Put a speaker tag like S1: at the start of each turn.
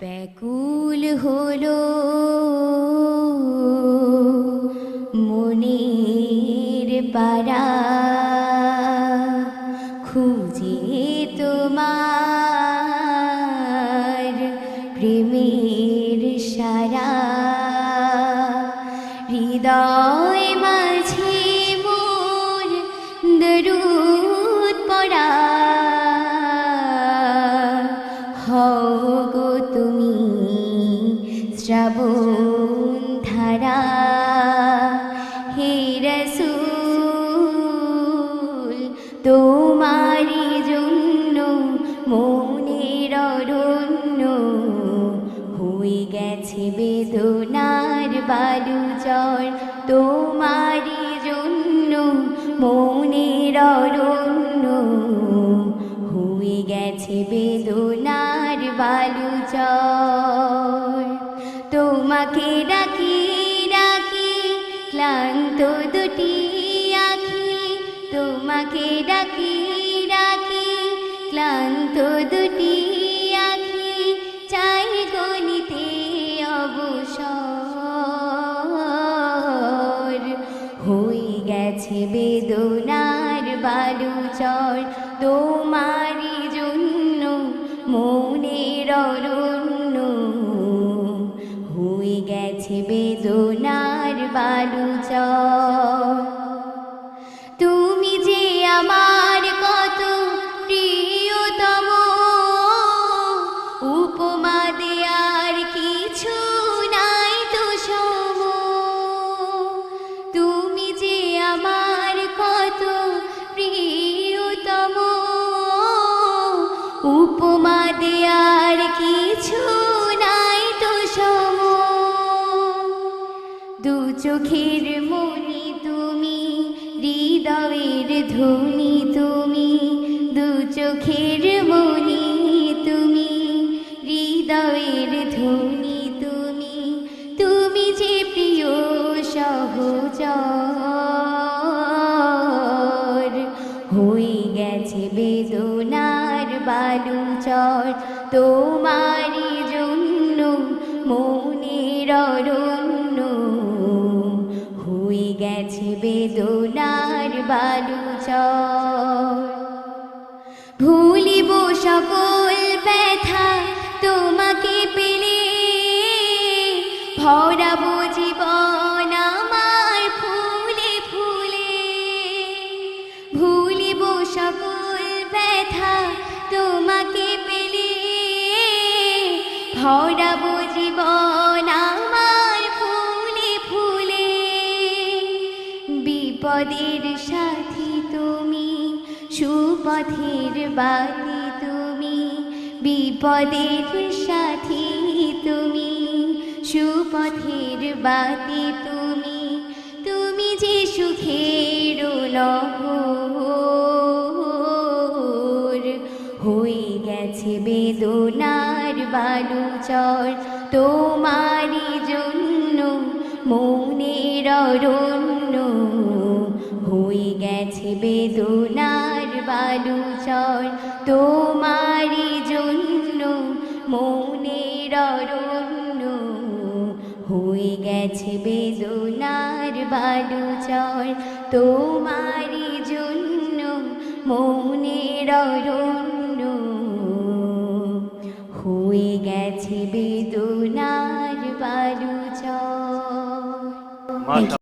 S1: ব্যাকুল হলো মনের পারা খুঁজে তোমার প্রেমের সারা। হৃদয় শ্রাবণ ধারা, হে রসুল তোমারি জন্য মনের অরণ্য হয়ে গেছে বেদনার বালুচর। তোমারি জন্য মনের অরণ্য হয়ে গেছে বেদনার বালুচর। তোমাকে ডাকি ডাকি, ক্লান্ত দুটি আখি। তোমাকে ডাকি ডাকি, ক্লান্ত দুটি আখি। চাই গণিতে অবসর। হয়ে গেছে বেদনার বালুচর। তোমারি জন্য মনের অরণ্য গেছে বেদনার বালুচর। তুমি যে আমার কত প্রিয়তম, উপমা দেয়ার কিছু নাই তো সম। তুমি যে আমার কত প্রিয়তম, উপমা দেয়ার কিছু দু চোখের মনি তুমি, হৃদয়ের ধ্বনি তুমি, দু চোখের মনি তুমি, হৃদয়ের ধ্বনি তুমি তুমি যে প্রিয় সহচর। হয়ে গেছে বেদনার বালুচর তোমারি জন্য মনের অরণ্য ভুলিব সকল ব্যথা তোমাকে পেলে। ভরাবো জীবন আমার ফুলে ফুলে। ভুলিব সকল ব্যথা তোমাকে পেলে। ভরাবো জীবন আমার ফুলে ফুলে। বিপদের সাথী সুপথের বাতি তুমি, বিপদের সাথী তুমি, সুপথের বাতি তুমি তুমি যে সুখের হয়ে গেছে বেদনার বালুচর তোমারি জন্য মনের অরণ্য বালুচর তোমারি জন্য, মনের অরণ্য হয়ে গেছে বেদনার বালুচর। তোমারি জন্য মনের অরণ্য হয়ে গেছে বেদনার বালুচর।
S2: মাশা